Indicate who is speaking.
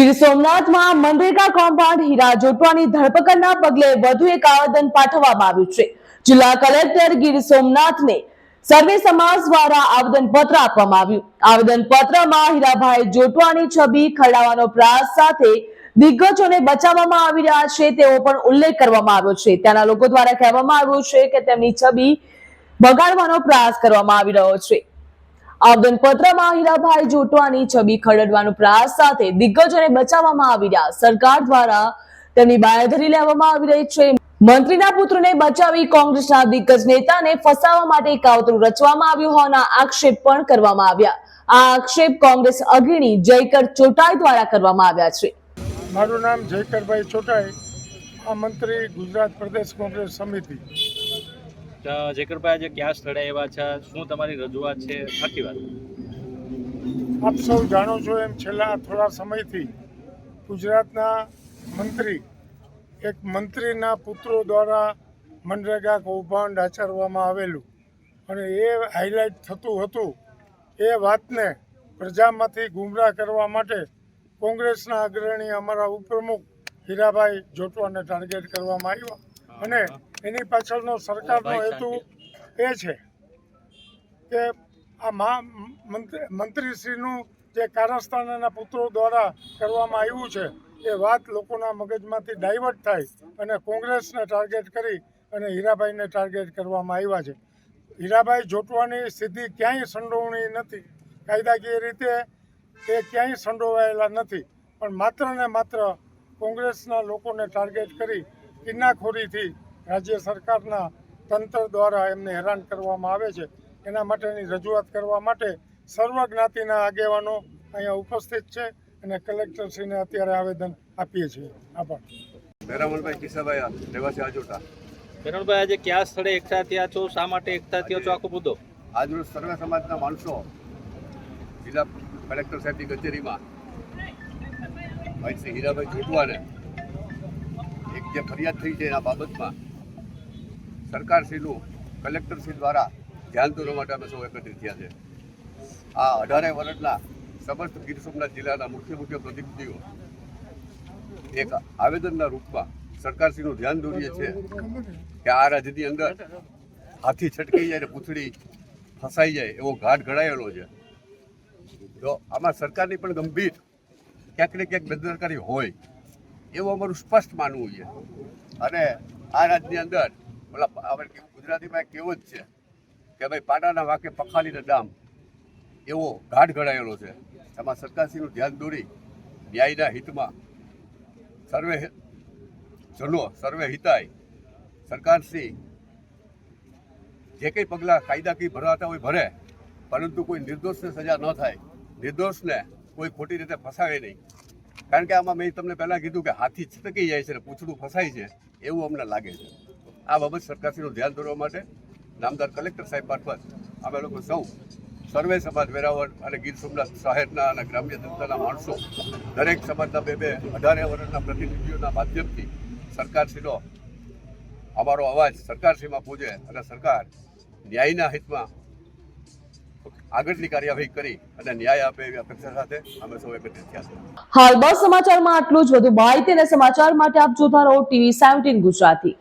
Speaker 1: ગીર સોમનાથમાં મનરેગા કૌભાંડ હીરા જોટવાની ધરપકડના પગલે વધુ એક આવેદન પાઠવવામાં આવ્યું છે. જિલ્લા કલેક્ટર ગીર સોમનાથને સર્વે સમાજ દ્વારા આવેદન પત્ર આપવામાં આવ્યું. આવેદન પત્રમાં હીરાભાઈ જોટવાની છબી ખરડાવવાનો પ્રયાસ સાથે દિગ્ગજોને બચાવવામાં આવી રહ્યા છે તેવો પણ ઉલ્લેખ કરવામાં આવ્યો છે. ત્યાંના લોકો દ્વારા કહેવામાં આવ્યું છે કે તેમની છબી બગાડવાનો પ્રયાસ કરવામાં આવી રહ્યો છે. આવેદન પત્રમાં હીરાભાઈ જોટવાની છબી ખરડવાનો પ્રયાસ સાથે દિગ્ગજોને બચાવવામાં આવી રહ્યા. સરકાર દ્વારા તેમની બાંયધરી લેવામાં આવી રહી છે. મંત્રીના પુત્રને બચાવી કોંગ્રેસના દિગ્ગજ નેતાને ફસાવવા માટે કાવતરું રચવામાં આવ્યું હોવાના આક્ષેપ પણ કરવામાં આવ્યા. આ આક્ષેપ કોંગ્રેસ અગ્રણી જયકર ચોટાઈ દ્વારા કરવામાં આવ્યા છે.
Speaker 2: મારું નામ જયકરભાઈ ચોટાઈ. આ મંત્રી ગુજરાત પ્રદેશ કોંગ્રેસ સમિતિ.
Speaker 3: જેકરભાઈ, આજે કયા સ્થળે એવા છે? શું તમારી રજૂઆત છે? આખી વાત?
Speaker 2: આપ સૌ જાણો છો એમ છેલ્લા થોડા સમયથી ગુજરાતના મંત્રી, એક મંત્રીના પુત્રો દ્વારા મનરેગા કૌભાંડ આચરવામાં આવેલું અને એ હાઇલાઇટ થતું હતું. એ વાતને પ્રજામાંથી ગુમરાહ કરવા માટે કોંગ્રેસના અગ્રણી અમારા ઉપપ્રમુખ હીરાભાઈ જોટવાને ટાર્ગેટ કરવામાં આવ્યા. અને એની પાછળનો સરકારનો હેતુ એ છે કે આ મહા મંત્રી મંત્રીશ્રીનું જે કારસ્થાન એના પુત્રો દ્વારા કરવામાં આવ્યું છે એ વાત લોકોના મગજમાંથી ડાયવર્ટ થાય અને કોંગ્રેસને ટાર્ગેટ કરી અને હીરાભાઈને ટાર્ગેટ કરવામાં આવ્યા છે. હીરાભાઈ જોટવાની સીધી ક્યાંય સંડોવણી નથી. કાયદાકીય રીતે એ ક્યાંય સંડોવાયેલા નથી પણ માત્ર ને માત્ર કોંગ્રેસના લોકોને ટાર્ગેટ કરી કિન્નાખોરીથી રાજ્ય સરકારના તંત્ર દ્વારા એમને હેરાન કરવામાં આવે છે. એના માટેની રજૂઆત કરવા માટે સર્વ જ્ઞાતિના આગેવાનો અહીંયા ઉપસ્થિત છે અને કલેક્ટરશ્રીને અત્યારે આવેદન આપીએ છીએ. આભાર.
Speaker 4: મેરામણભાઈ કિસાભાઈ રહેવાસી આજોટા.
Speaker 3: કિરણભાઈ આજે કયા સ્થળે એકઠા થયા છો? શા માટે એકઠા થયો છો? આખો મુદ્દો.
Speaker 4: આજરોજ સર્વે સમાજના માણસો જિલ્લા કલેક્ટર સાહેબની કચેરીમાં ભાઈ શ્રી હીરાભાઈ જોટવાને એક જે ફરિયાદ થઈ છે એના બાબતમાં સરકારશ્રીનું, કલેક્ટરશ્રી દ્વારા ધ્યાન દોરવા માટે અમે સૌ એકત્રિત થયા છે. આ અઢારે વર્ષના સમસ્ત ગીર સોમનાથ જિલ્લાના મુખ્ય મુખ્ય પ્રતિનિધિઓ એક આવેદનના રૂપમાં સરકારશ્રીનું ધ્યાન દોરીએ છીએ કે આ રાજ્યની અંદર હાથી છટકી જાય ને પૂંછડી ફસાઈ જાય એવો ઘાટ ઘડાયેલો છે. તો આમાં સરકારની પણ ગંભીર ક્યાંક ને ક્યાંક બેદરકારી હોય એવું અમારું સ્પષ્ટ માનવું છે. અને આ રાજ્યની અંદર ઓલા આપણે ગુજરાતીમાં કેવો જ છે કે ભાઈ પાડાના વાકે પખાલીને ડામ એવો ગાઢ ઘડાયેલો છે. એમાં સરકારશ્રીનું ધ્યાન દોરી ન્યાયના હિતમાં સર્વે જનો, સર્વે હિતાય સરકારશ્રી જે કંઈ પગલાં કાયદાકીય ભરાતા હોય ભરે, પરંતુ કોઈ નિર્દોષને સજા ન થાય. નિર્દોષને કોઈ ખોટી રીતે ફસાવે નહીં. કારણ કે આમાં મેં તમને પહેલાં કીધું કે હાથી છટકી જાય છે ને પૂછડું ફસાય છે, એવું અમને લાગે છે. આ બાબત સરકારશ્રીનું ધ્યાન દોરવા માટે નામદાર કલેક્ટર સાહેબ મારફત અમે લોકો સૌ સર્વે સમાજ વેરાવળ અને ગીર સોમનાથ શહેરના અને ગ્રામ્ય જનતાના માણસો, દરેક સમાજના બે બે અઢારે વર્ષના પ્રતિનિધિઓના માધ્યમથી સરકારશ્રીનો અમારો અવાજ સરકારશ્રીમાં પહોંચે અને સરકાર ન્યાયના હિતમાં આગળની કાર્યવાહી કરી અને ન્યાય આપે એવી અપેક્ષા સાથે અમે સૌ એકત્રિત થયા છે.
Speaker 1: હાલ બસ સમાચારમાં આટલું જ. વધુ માહિતી અને સમાચાર માટે આપ જોતા રહો ટીવી સેવન્ટીન ગુજરાતી.